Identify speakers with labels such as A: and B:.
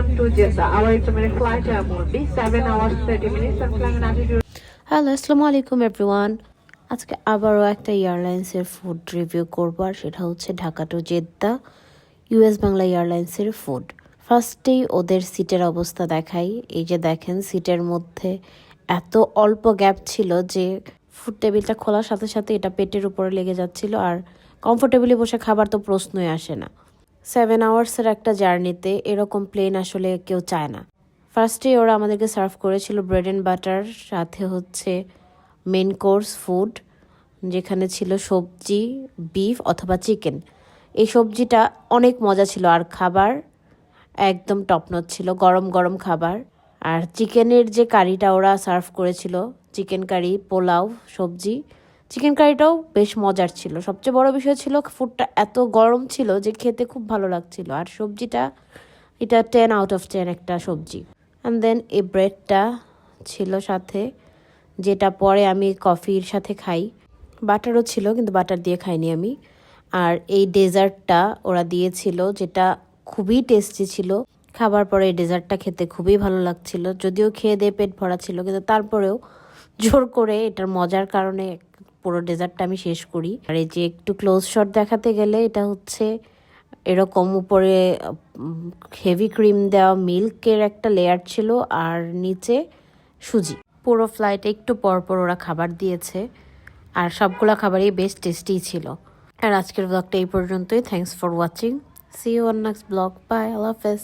A: everyone to Jeddah. Our estimated flight time will be 7 hours 30 minutes, and flying in altitude
B: hello আসসালামু আলাইকুম everyone আজকে আবারও একটা এয়ারলাইন্সের ফুড রিভিউ করব, আর সেটা হচ্ছে Dhaka to Jeddah US Bangla এয়ারলাইন্সের ফুড ফার্স্টেই ওদের সিটের অবস্থা দেখাই। এই যে দেখেন সিটের মধ্যে এত অল্প গ্যাপ ছিল যে ফুড টেবিলটা খোলার সাথে সাথে এটা পেটের উপরে লেগে যাচ্ছিল, আর কমফোর্টেবলি বসে খাবার তো প্রশ্নই আসে না। সেভেন আওয়ার্সের একটা জার্নিতে এরকম প্লেন আসলে কেউ চায় না। ফার্স্টে ওরা আমাদেরকে সার্ভ করেছিল ব্রেড অ্যান্ড বাটার সাথে হচ্ছে মেন কোর্স ফুড যেখানে ছিল সবজি বিফ অথবা চিকেন এই সবজিটা অনেক মজা ছিল, আর খাবার একদম টপনচ ছিল, গরম গরম খাবার। আর চিকেনের যে কারিটা ওরা সার্ভ করেছিল চিকেন কারি পোলাও, সবজি চিকেন কারিটাও বেশ মজার ছিল। সবচেয়ে বড় বিষয় ছিল ফুডটা এত গরম ছিল যে খেতে খুব ভালো লাগছিল। আর সবজিটা, এটা টেন আউট অফ টেন একটা সবজি। অ্যান্ড দেন এই ব্রেডটা ছিল সাথে, যেটা পরে আমি কফির সাথে খাই। বাটারও ছিল, কিন্তু বাটার দিয়ে খাইনি আমি। আর এই ডেজার্টটা ওরা দিয়েছিল, যেটা খুবই টেস্টি ছিল। খাবার পরে এই ডেজার্টটা খেতে খুবই ভালো লাগছিল। যদিও খেয়ে দিয়ে পেট ভরা ছিল, কিন্তু তারপরেও জোর করে এটার মজার কারণে পুরো ডেজার্টটা আমি শেষ করি। আর এই যে একটু ক্লোজ শট দেখাতে গেলে এটা হচ্ছে এরকম উপরে হেভি ক্রিম দেওয়া মিল্কের একটা লেয়ার ছিল আর নিচে সুজি। পুরো ফ্লাইটে একটু পর পর ওরা খাবার দিয়েছে আর সবগুলো খাবারই বেশ টেস্টি ছিল। আর আজকের ব্লগটা এই পর্যন্তই। Thanks for watching see you on next blog bye আল্লাহ হাফেজ।